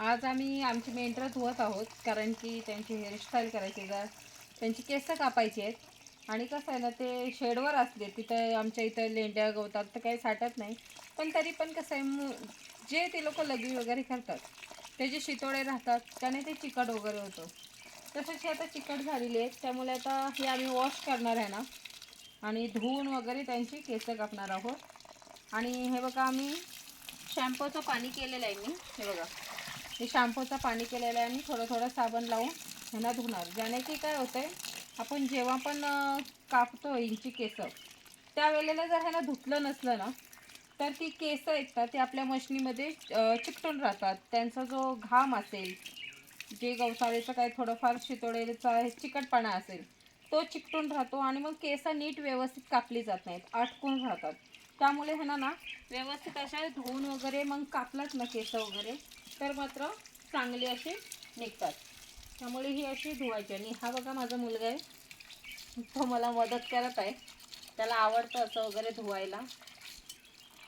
आज आम्ही आमची मेंढरं धुवत आहोत कारण की त्यांची हेअरस्टाईल करायची जर त्यांची केस कापायची आहेत. आणि कसं आहे ना ते शेडवर असले तिथं आमच्या इथं लेंड्या गवतात तर काही साठत नाही. पण तरी पण कसं आहे जे ते लोक लगी वगैरे करतात ते जे शितोडे राहतात त्याने ते चिकट वगैरे होतं. तसंच हे आता चिकट झालेली आहेत. त्यामुळे आता हे आम्ही वॉश करणार आहे ना. आणि धुवून वगैरे त्यांची केस कापणार आहोत. आणि हे बघा आम्ही शॅम्पूचं पाणी केलेलं आहे मी. हे बघा. हे शॅम्पूचं पाणी केलेलं आहे आणि थोडं थोडं साबण लावून ह्यांना धुणार. ज्याने की काय होतं आहे आपण जेव्हा पण कापतो इंची केसं त्यावेळेला जर ह्याला धुतलं नसलं ना तर ती केस आहेत ना ती आपल्या मशनीमध्ये चिकटून राहतात. त्यांचा जो घाम असेल जे गवसाळीचं काय थोडंफार शितोडेचा चिकटपणा असेल तो चिकटून राहतो आणि मग केस नीट व्यवस्थित कापली जात नाहीत अटकून राहतात. त्यामुळे ह्यांना ना व्यवस्थित अशा धुवून वगैरे मग कापलात ना केस वगैरे तर मात्र चांगले असे निघतात. त्यामुळे ही अशी धुवायची. आणि हा बघा माझा मुलगा आहे. तो मला मदत करत आहे. त्याला आवडतं असं वगैरे धुवायला.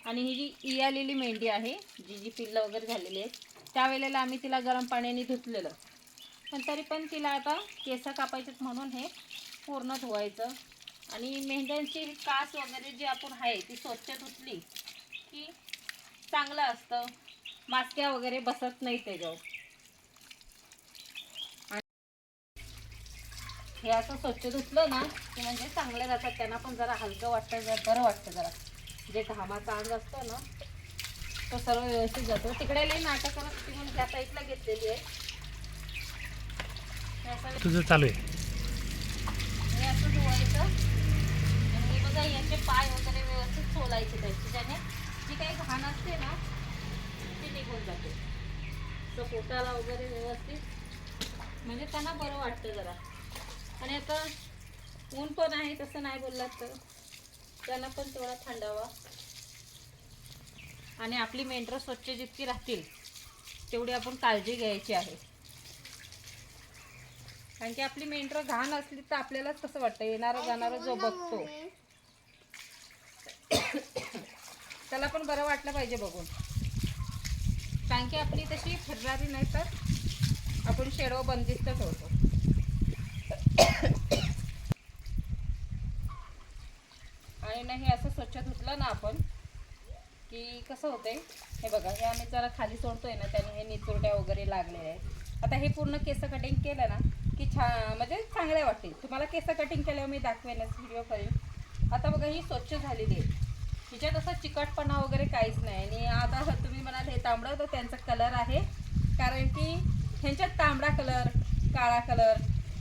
आणि ही जी इयालेली मेंढी आहे जी जी पिल्लं वगैरे झालेली आहेत त्यावेळेला आम्ही तिला गरम पाण्याने धुतलेलं. पण तरी पण तिला आता केस कापायचेत म्हणून हे पूर्ण धुवायचं. आणि मेंढ्यांची कास वगैरे जी आपण आहे ती स्वच्छ धुतली की चांगलं असतं. मास्क्या वगैरे बसत नाही त्याच्यावर. हे असं स्वच्छ धुतलं ना की म्हणजे चांगले राहतात त्यांना पण जरा हलकं वाटतं जरा बरं वाटतं जरा. जे घामाचा अंग असतो ना तो सर्व व्यवस्थित जातो. तिकडे लई नाटक म्हणून त्या साईडला घेतलेली आहे. असं तुझं चालू आहे. हे असं धुवायचं. आणि बघा याचे पाय वगैरे व्यवस्थित सोलायचे त्याची. ज्याने जी काही घाण असते ना पोटाला वगैरे व्यवस्थित. म्हणजे त्यांना बरं वाटतं जरा. आणि आता ऊन पण आहे तसं नाही बोललात तर. त्यांना पण तेवढा थंडावा. आणि आपली मेंढरं स्वच्छ जितकी राहतील तेवढी आपण काळजी घ्यायची आहे. कारण की आपली मेंढरं घाण असली तर आपल्यालाच कसं वाटतं? येणारं जाणारं जो बघतो. त्याला पण बरं वाटलं पाहिजे बघून. कारण की आपली तशी फिरणारी नाही तर आपण शेडव बंदिस्त ठेवतो. आणि नाही असं स्वच्छ धुतलं ना आपण की कसं होतंय हे बघा हे आम्ही जरा खाली सोडतोय ना त्याने हे निचुरड्या वगैरे लागलेल्या आहेत. आता हे पूर्ण केस कटिंग केलं ना की छान म्हणजे चांगले वाटतील. तुम्हाला केस कटिंग केल्यावर मी दाखवेनच व्हिडिओ करेन. आता बघा ही स्वच्छ झालेली आहे. हिच्यात असं चिकटपणा वगैरे काहीच नाही. आणि आज तांबडं तर त्यांचा कलर आहे. कारण की ह्यांच्यात तांबडा कलर काळा कलर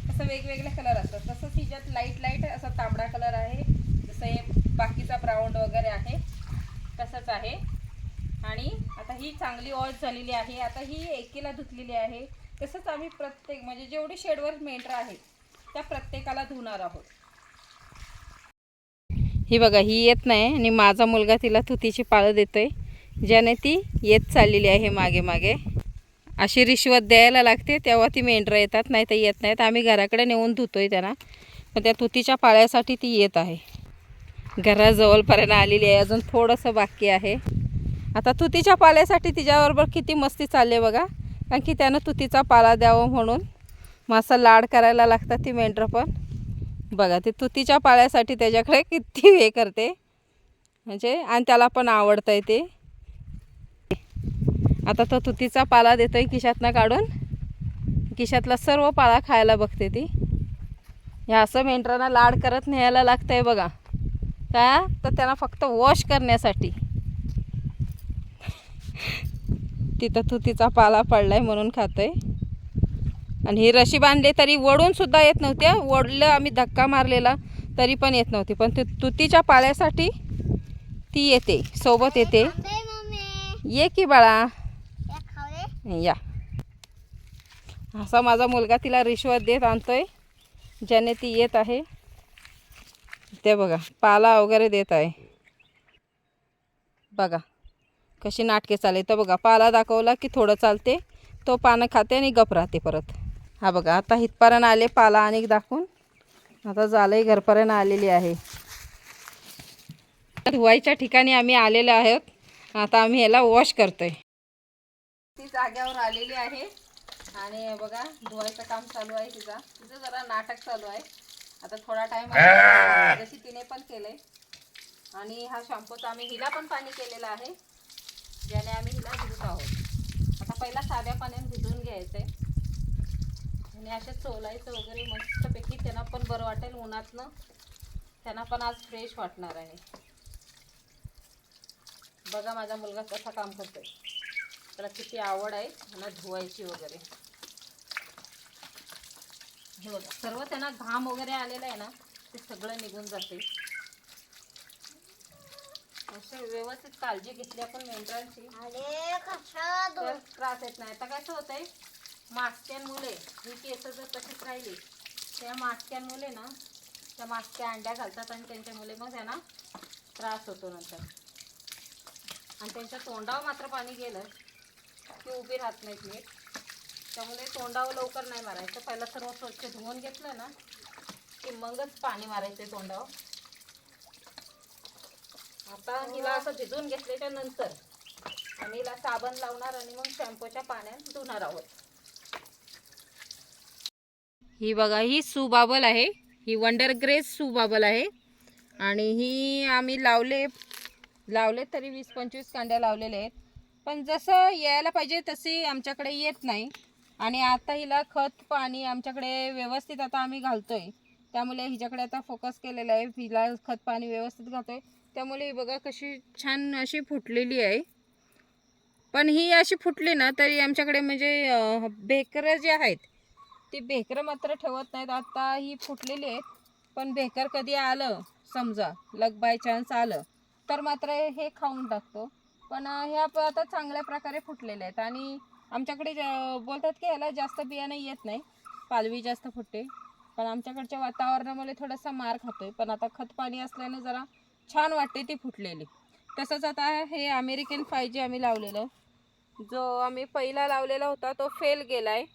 असं वेगवेगळे कलर असतात. तसंच हिच्यात लाइट लाइट असा तांबडा कलर आहे जसं हे बाकीचा ब्राऊन वगैरे आहे तसंच आहे. आणि आता ही चांगली वॉश झालेली आहे. आता ही एकीला धुतलेली आहे. तसंच आम्ही प्रत्येक म्हणजे जेवढी शेडवर मेंढरं आहे त्या प्रत्येकाला धुणार आहोत. ही बघा ही येत नाही आणि माझा मुलगा तिला तुतीची पाळं देतोय. ज्याने ती येत चाललेली आहे मागे मागे. अशी रिश्वत द्यायला लागते तेव्हा ती मेंढरं येतात नाही तर येत नाहीत. आम्ही घराकडे नेऊन धुतोय त्यांना पण त्या तुतीच्या पाळ्यासाठी ती येत आहे. घराजवळपर्यंत आलेली आहे अजून थोडंसं बाकी आहे. आता तुतीच्या पाल्यासाठी तिच्याबरोबर किती मस्ती चालली आहे बघा. कारण की त्यानं तुतीचा पाला द्यावं म्हणून मासा लाड करायला लागतात ती मेंढरं पण. बघा ते तुतीच्या पाळ्यासाठी त्याच्याकडे किती हे करते. म्हणजे आणि त्याला पण आवडतं आहे ते. आता तो तुतीचा पाला देतोय खिशातनं काढून. खिशातला सर्व पाला खायला बघते ती. ह्या असं मेंढरांना लाड करत न्यायला लागतंय बघा. का? तर त्यांना फक्त वॉश करण्यासाठी. तिथं तुतीचा पाला पडलाय म्हणून खातोय. आणि ही रशी बांधली तरी वडून सुद्धा येत नव्हत्या वडलं आम्ही धक्का मारलेला तरी पण येत नव्हती. पण ते तुतीच्या पाल्यासाठी ती येते सोबत येते. ये की बाळा. या. असा माझा मुलगा तिला रिश्वत देत आणतोय. ज्याने ती येत आहे. ते बघा पाला वगैरे देत आहे. बघा कशी नाटके चालेल तर बघा पाला दाखवला की थोडं चालते. तो पानं खाते आणि गप राहते परत. हा बघा आता हितपर्यंत आले पाला आणि दाखवून. आता झालंय घरपर्यंत आलेली आहे. धुवायच्या ठिकाणी आम्ही आलेलो आहोत. आता आम्ही याला वॉश करतोय. ती जाग्यावर आलेली आहे. आणि बघा धुवायचं काम चालू आहे तिचा. तिचं जरा नाटक चालू आहे. आता थोडा टाइम जशी तिने पण केलंय. आणि हा शॅम्पूचा आम्ही हिला पण पाणी केलेलं आहे. ज्याने आम्ही हिला धुत आहोत. आता पहिला साध्या पाण्याने भिजवून घ्यायचंय. आणि असे चोलायचं वगैरे मस्तपैकी त्यांना पण बरं वाटेल उन्हातनं. त्यांना पण आज फ्रेश वाटणार आहे. बघा माझा मुलगा कसा काम करतोय. त्याला किती आवड आहे त्यांना धुवायची वगैरे. हे बघा सर्व त्यांना घाम वगैरे आलेला आहे ना ते सगळं निघून जाते. असे व्यवस्थित काळजी घेतली आपण मेंढरांची. तर त्रास येत नाही. आता कसं होतंय मास्क्यांमुळे ही केस जर तशीच राहिली त्या मास्क्यांमुळे ना त्या मास्क्या अंड्या घालतात आणि त्यांच्यामुळे मग त्यांना त्रास होतो नंतर. आणि त्यांच्या तोंडावर मात्र पाणी गेलं. की उभी राहत नाहीत नीट. त्यामुळे तोंडावर लवकर नाही मारायचं. पहिलं सर्व स्वच्छ धुवून घेतलं ना की मगच पाणी मारायचं तोंडावर. आता हिला असं भिजून घेतल्याच्या नंतर आणि हिला साबण लावणार आणि मग शॅम्पूच्या पाण्यात धुणार आहोत. ही बघा ही सुबाबल आहे. ही वंडर ग्रेस सुबाबल आहे. आणि ही आम्ही लावले लावले तरी वीस पंचवीस कांड्या लावलेल्या आहेत. पण जसं यायला पाहिजे तशी आमच्याकडे येत नाही. आणि आता हिला खत पाणी आमच्याकडे व्यवस्थित आता आम्ही घालतोय. त्यामुळे हिच्याकडे आता फोकस केलेला आहे. हिला खत पाणी व्यवस्थित घालतोय. त्यामुळे ही बघा कशी छान अशी फुटलेली आहे. पण ही अशी फुटली ना तरी आमच्याकडे म्हणजे बेकरं जे आहेत ती बेकरं मात्र ठेवत नाहीत. आता ही फुटलेली आहेत. पण बेकर कधी आलं समजा लग बाय चान्स आलं तर मात्र हे खाऊन टाकतो. पण ह्या आता चांगल्या प्रकारे फुटलेल्या आहेत. आणि आमच्याकडे बोलतात की ह्याला जास्त बियाणं येत नाही. पालवी जास्त फुटते. पण आमच्याकडच्या वातावरणामुळे थोडासा मार खातोय. पण आता खत पाणी असल्याने जरा छान वाटते ती फुटलेली. तसंच आता हे अमेरिकन फाय जी आम्ही लावलेलं जो आम्ही पहिला लावलेला होता तो फेल गेला आहे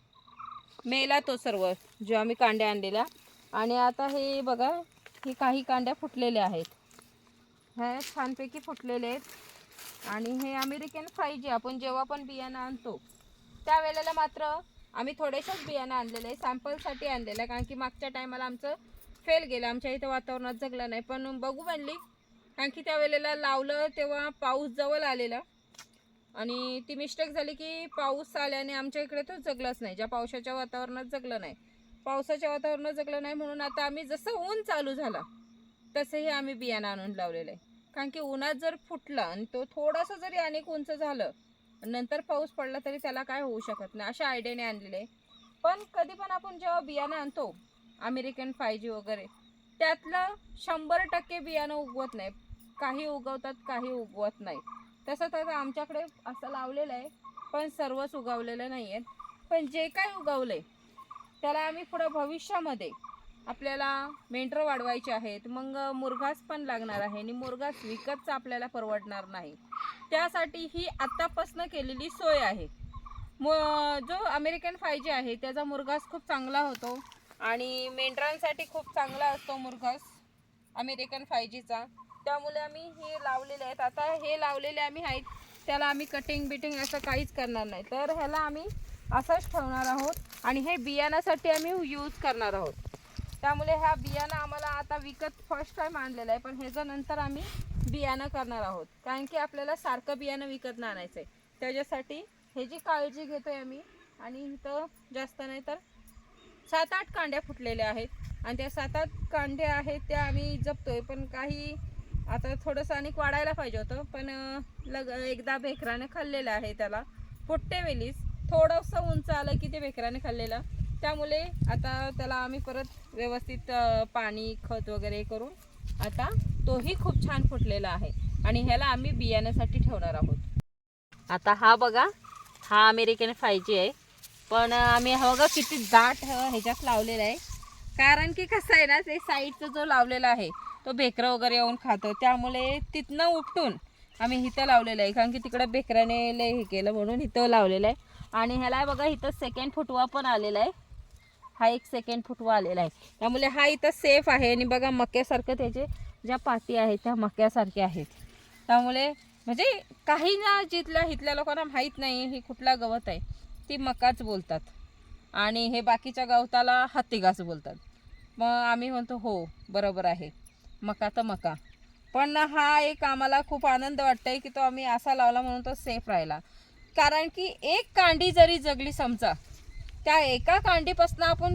मेला तो सर्व जो आम्ही कांड्या आणलेला आणि आता हे बघा हे काही कांड्या फुटलेल्या आहेत. ह्या छानपैकी फुटलेले आहेत. आणि हे अमेरिकन फाय आपण जेव्हा पण बियाणं आणतो त्यावेळेला मात्र आम्ही थोडेसेच बियाणं आणलेलं आहे सॅम्पलसाठी आणलेलं आहे कारण की मागच्या टायमाला आमचं फेल गेलं आमच्या इथं वातावरणात जगलं नाही. पण बघू म्हणली कारण की त्या वेळेला लावलं तेव्हा पाऊस जवळ आलेला. आणि ती मिस्टेक झाली की पाऊस आल्याने आमच्या इकडे तो जगलाच नाही ज्या पावसाच्या वातावरणात जगलं नाही. पावसाच्या वातावरणात जगलं नाही म्हणून आता आम्ही जसं ऊन चालू झाला तसंही आम्ही बियाणं आणून लावलेलं आहे. कारण की उन्हात जर फुटला आणि तो थोडासा जरी अनेक उंच झालं नंतर पाऊस पडला तरी त्याला काय होऊ शकत नाही अशा आयडियाने आणलेले आहे. पण कधी पण आपण जेव्हा बियाणं आणतो अमेरिकन फाय जी वगैरे त्यातलं शंभर टक्के बियाणं उगवत नाही. काही उगवतात काही उगवत नाही. तसं तर आमच्याकडे असं लावलेलं आहे पण सर्वच उगवलेलं नाही आहेत पण जे काय उगवलं आहे त्याला आम्ही पुढं भविष्यामध्ये आपल्याला मेंढरं वाढवायचे आहेत मग मुरघास पण लागणार आहे आणि मुरघास विकतचा आपल्याला परवडणार नाही. त्यासाठी ही आत्तापासनं केलेली सोय आहे. मु जो अमेरिकन फाय जी आहे त्याचा मुरघास खूप चांगला होतो आणि मेंढरांसाठी खूप चांगला असतो मुरघास अमेरिकन फाय जीचा त्यामुळे आम्ही हे लावलेले आहेत. आता हे लावलेले आम्ही आहेत त्याला आम्ही कटिंग बिटिंग असं काहीच करणार नाही. तर ह्याला आम्ही असंच ठेवणार आहोत आणि हे बियाणासाठी आम्ही यूज करणार आहोत. त्यामुळे ह्या बियाणं आम्हाला आता विकत फर्स्ट टाईम आणलेलं आहे. पण ह्याच्या नंतर आम्ही बियाणं करणार आहोत. कारण की आपल्याला सारखं बियाणं विकत आणायचं आहे त्याच्यासाठी ह्याची काळजी घेतो आहे आम्ही आणि इथं जास्त नाही तर सात आठ कांड्या फुटलेल्या आहेत. आणि त्या सात आठ कांड्या आहेत त्या आम्ही जपतोय. पण काही आता थोडंसं आणि वाढायला पाहिजे होतं. पण लग एकदा भेकराने खाल्लेलं आहे त्याला. फुटते वेलीस. थोडंसं उंच आलं की ते बेकराने खाल्लेलं. त्यामुळे आता त्याला आम्ही परत व्यवस्थित पाणी खत वगैरे करून आता तोही खूप छान फुटलेला आहे आणि ह्याला आम्ही बियाण्यासाठी ठेवणार आहोत. आता हा बघा हा अमेरिकन फाय जी आहे. पण आम्ही हा बघा किती दाट ह्याच्यात लावलेला आहे. कारण की कसं आहे ना ते साईडचा जो लावलेला आहे तो बेकरं वगैरे येऊन खातो. त्यामुळे तिथनं उपटून आम्ही इथं लावलेलं आहे. कारण की तिकडं बेकराने लय हे केलं म्हणून इथं लावलेलं आहे. आणि ह्याला बघा इथं सेकंड फुटवा पण आलेला आहे. हा एक सेकंड फुटवा आलेला आहे. त्यामुळे हा इथं सेफ आहे. आणि बघा मक्यासारखं त्याचे ज्या पाती आहेत त्या मक्यासारख्या आहेत. त्यामुळे म्हणजे काही ना जिथल्या इथल्या लोकांना माहीत नाही हे कुठला गवत आहे ती मकाच बोलतात. आणि हे बाकीच्या गवताला हत्तीघास बोलतात. मग आम्ही म्हणतो हो बरोबर आहे. मका तर मका. पण हा एक आम्हाला खूप आनंद वाटतंय की तो आम्ही असा लावला म्हणून तो सेफ राहिला. कारण की एक कांडी जरी जगली समजा त्या एका कांडीपासून आपण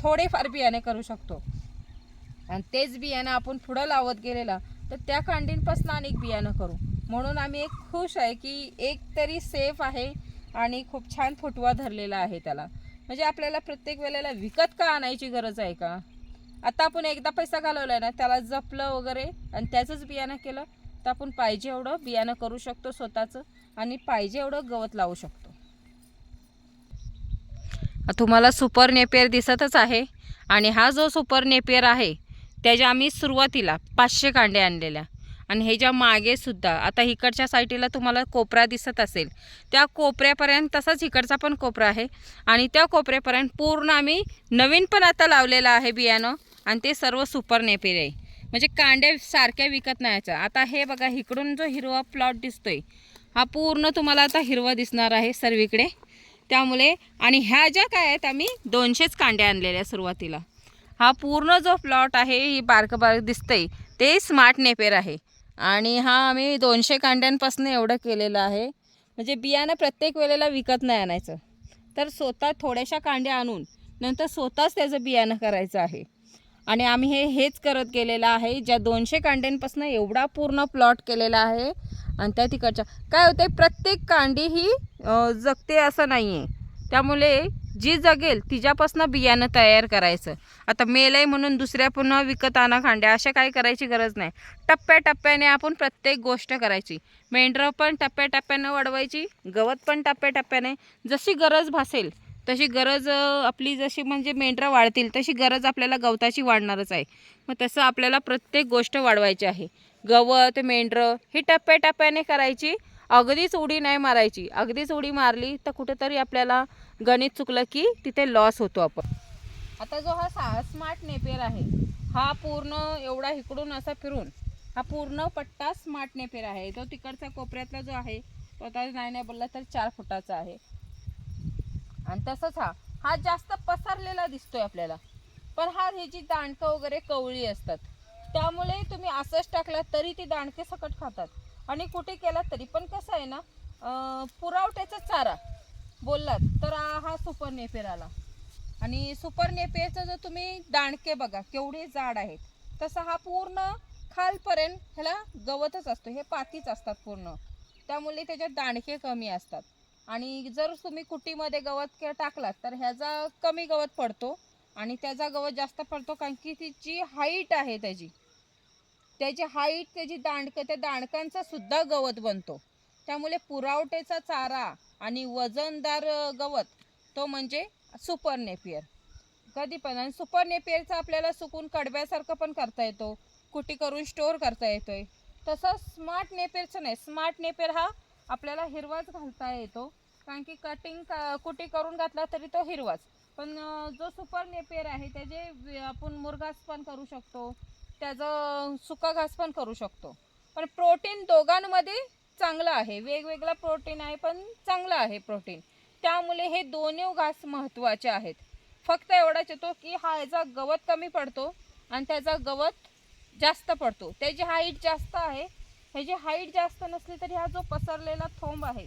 थोडेफार बियाणे करू शकतो. आणि तेच बियाणं आपण पुढं लावत गेलेला तर त्या कांडींपासून अनेक बियाणं करू. म्हणून आम्ही एक खुश आहे की एक तरी सेफ आहे आणि खूप छान फुटवा धरलेला आहे त्याला. म्हणजे आपल्याला प्रत्येक वेळेला विकत का आणायची गरज आहे का? आता आपण एकदा पैसा घालवला आहे ना त्याला जपलं वगैरे आणि त्याचंच बियाणं केलं तर आपण पाहिजे एवढं बियाणं करू शकतो स्वतःचं आणि पाहिजे एवढं गवत लावू शकतो. तुम्हाला सुपर नेपियर दिसतच आहे. आणि हा जो सुपर नेपियर आहे त्याच्या आम्ही सुरुवातीला पाचशे कांडे आणलेल्या. आणि हे मागे सुद्धा आता इकडच्या साईटीला तुम्हाला कोपरा दिसत असेल. त्या कोपऱ्यापर्यंत तसाच इकडचा पण कोपरा आहे. आणि त्या कोपऱ्यापर्यंत पूर्ण आम्ही नवीन पण आता लावलेलं आहे बियाणं. आणि ते सर्व सुपर नेपेर आहे. म्हणजे कांड्या सारख्या विकत नाही आता हे बघा इकडून जो हिरवा प्लॉट दिसतोय हा पूर्ण तुम्हाला आता हिरवा दिसणार आहे सर्वीकडे. त्यामुळे आणि ह्या ज्या काय आहेत आम्ही दोनशेच कांड्या आणलेल्या सुरुवातीला. हा पूर्ण जो प्लॉट आहे ही बारक बारक दिसतंय ते स्मार्ट नेपेर आहे. आणि हा आम्ही दोनशे कांड्यांपासून एवढं केलेलं आहे. म्हणजे बियाणं प्रत्येक वेळेला विकत नाही आणायचं. तर स्वतः थोड्याशा कांड्या आणून नंतर स्वतःच त्याचं बियाणं करायचं आहे. आणि आम्ही हे हेच करत गेलेलं आहे. ज्या दोनशे कांड्यांपासून एवढा पूर्ण प्लॉट केलेला आहे. आणि त्या तिकडच्या काय होते प्रत्येक कांडी ही जगते असं नाही आहे त्यामुळे जी जगेल तिच्यापासून बियाणं तयार करायचं. आता मेल आहे म्हणून दुसऱ्या पुन्हा विकत आणा खांड्या अशा काही करायची गरज नाही. टप्प्याटप्प्याने आपण प्रत्येक गोष्ट करायची. मेंढरं पण टप्प्याटप्प्यानं वाढवायची गवत पण टप्प्याटप्प्याने. जशी गरज भासेल तशी गरज आपली जशी म्हणजे मेंढरं वाढतील तशी गरज आपल्याला गवताची वाढणारच आहे. मग तसं आपल्याला प्रत्येक गोष्ट वाढवायची आहे. गवत मेंढरं ही टप्प्याटप्प्याने करायची. अगदीच उडी नाही मारायची. अगदीच उडी मारली तर कुठेतरी आपल्याला गणित चुकलं की तिथे लॉस होतो आपण. आता जो हा सा स्मार्ट नेपेर आहे हा पूर्ण एवढा इकडून असा फिरून हा पूर्ण पट्टा स्मार्ट नेपेर आहे. तो तिकडचा कोपऱ्यातला जो आहे तो आता नाही नाही बोलला तर चार फुटाचा आहे. आणि तसंच हा हा जास्त पसरलेला दिसतोय आपल्याला. पण हा ह्याची दांडकं वगैरे कवळी असतात त्यामुळे तुम्ही असंच टाकला तरी ती दांडके सकट खातात. आणि कुठे केला तरी पण कसं आहे ना अं, पुरवठ्याचा चारा बोललात तर हा सुपर नेपेर आला. आणि सुपर नेपेरचं जर तुम्ही दांडके बघा केवढे जाड आहेत तसा हा पूर्ण खालपर्यंत ह्याला गवतच असतो हे पातीच असतात पूर्ण. त्यामुळे त्याच्यात दांडके कमी असतात. आणि जर तुम्ही कुटीमध्ये गवत टाकलात तर ह्याचा कमी गवत पडतो आणि त्याचा गवत जास्त पडतो कारण की तिची हाईट आहे त्याची. त्याची हाईट त्याची दांडकं त्या दांडकांचा सुद्धा गवत बनतो. त्यामुळे पुरावठ्याचा चारा आणि वजनदार गवत तो म्हणजे सुपर नेपियर. कधी पण आणि सुपर नेपियरचा आपल्याला सुकून कडब्यासारखं पण करता येतो. कुटी करून स्टोअर करता येतोय. तसं स्मार्ट नेपियरचं नाही. स्मार्ट नेपियर हा आपल्याला हिरवाच घालता येतो. कारण की कटिंग का कुटी करून घातला तरी तो हिरवाच. पण जो सुपर नेपेर आहे त्याचे आपण मुरघास पण करू शकतो. त्याचं सुका घास पण करू शकतो. पण प्रोटीन दोघांमध्ये चांगलं आहे. वेगवेगळा प्रोटीन आहे पण चांगलं आहे प्रोटीन त्यामुळे हे दोन्ही घास महत्त्वाचे आहेत. फक्त एवढाच येतो की हा याचा गवत कमी पडतो आणि त्याचा गवत जास्त पडतो. त्याची हाईट जास्त आहे ह्याची हाईट जास्त नसली तरी हा जो पसरलेला थोंब आहे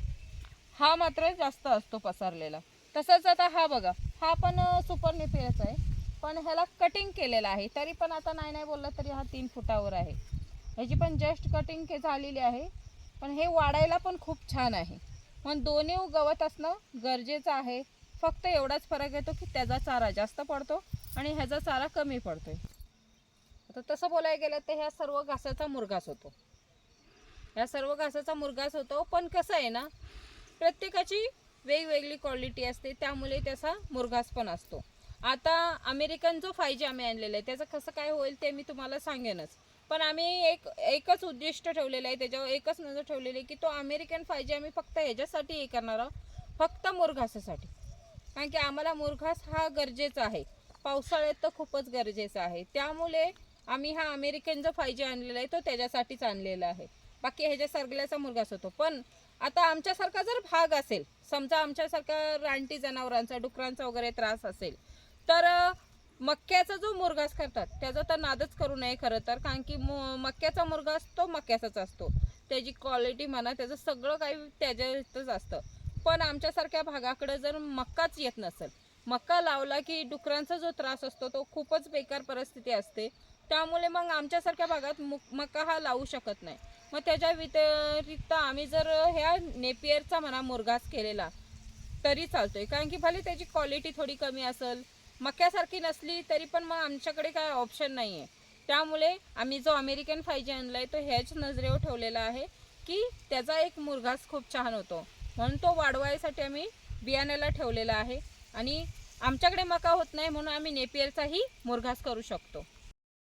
हा मात्र जास्त असतो पसरलेला. तसंच आता हा बघा हा पण सुपर नेपेरच आहे. पण ह्याला कटिंग केलेला आहे. तरी पण आता नाही नाही बोललं तरी हा तीन फुटावर आहे. ह्याची पण जस्ट कटिंग झालेली आहे. पण हे वाढायला पण खूप छान आहे. पण दोन्ही गवत असणं गरजेचं आहे. फक्त एवढाच फरक येतो की त्याचा चारा जास्त पडतो आणि ह्याचा चारा कमी पडतोय. आता तसं बोलायला गेलं तर ह्या सर्व घासाचा मुरघास होतो. ह्या सर्व घासाचा मुरघास होतो. पण कसं आहे ना प्रत्येकाची वेगवेगळी क्वालिटी असते त्यामुळे त्याचा मुरघास पण असतो. आता अमेरिकन जो फायजी आम्ही आणलेला आहे त्याचं कसं काय होईल ते मी तुम्हाला सांगेनच. पण आम्ही एक एकच उद्दिष्ट ठेवलेलं आहे त्याच्यावर एकच नजर ठेवलेली आहे की तो अमेरिकन फायजी आम्ही फक्त ह्याच्यासाठी हे करणार आहोत फक्त मुरघासासाठी. कारण की आम्हाला मुरघास हा गरजेचा आहे. पावसाळ्यात तर खूपच गरजेचा आहे. त्यामुळे आम्ही हा अमेरिकन जो फायजी आणलेला आहे तो त्याच्यासाठीच आणलेला आहे. बाकी ह्याच्या सरगल्याचा मुलगाच होतो. पण आता आमच्यासारखा जर भाग असेल समजा आमच्यासारखा रानटी जनावरांचा डुकरांचा वगैरे त्रास असेल तर मक्याचा जो मुरघास करतात त्याचा तर नादच करू नये खरं तर कारण की मु- मक्याचा मुरघास तो मक्याचाच असतो. त्याची क्वालिटी म्हणा त्याचं सगळं काही त्याच्यातच असतं. पण आमच्यासारख्या भागाकडे जर मक्काच येत नसेल मक्का लावला की डुकरांचा जो त्रास असतो तो खूपच बेकार परिस्थिती असते. त्यामुळे मग आमच्यासारख्या भागात मुक मक्का हा लावू शकत नाही. मग त्याच्या व्यतिरिक्त आम्ही जर ह्या नेपियरचा म्हणा मुरघास केलेला तरी चालतोय. कारण की भले त्याची क्वालिटी थोडी कमी असेल मक्यासारखी नसली तरी पण मग आमच्याकडे काय ऑप्शन नाही आहे त्यामुळे आम्ही जो अमेरिकन फायजी आहे तो ह्याच नजरेवर ठेवलेला आहे की त्याचा एक मुरघास खूप छान होतो. म्हणून तो वाढवायसाठी आम्ही बियाण्याला ठेवलेला आहे आणि आमच्याकडे मका होत नाही म्हणून आम्ही नेपियरचाही मुरघास करू शकतो.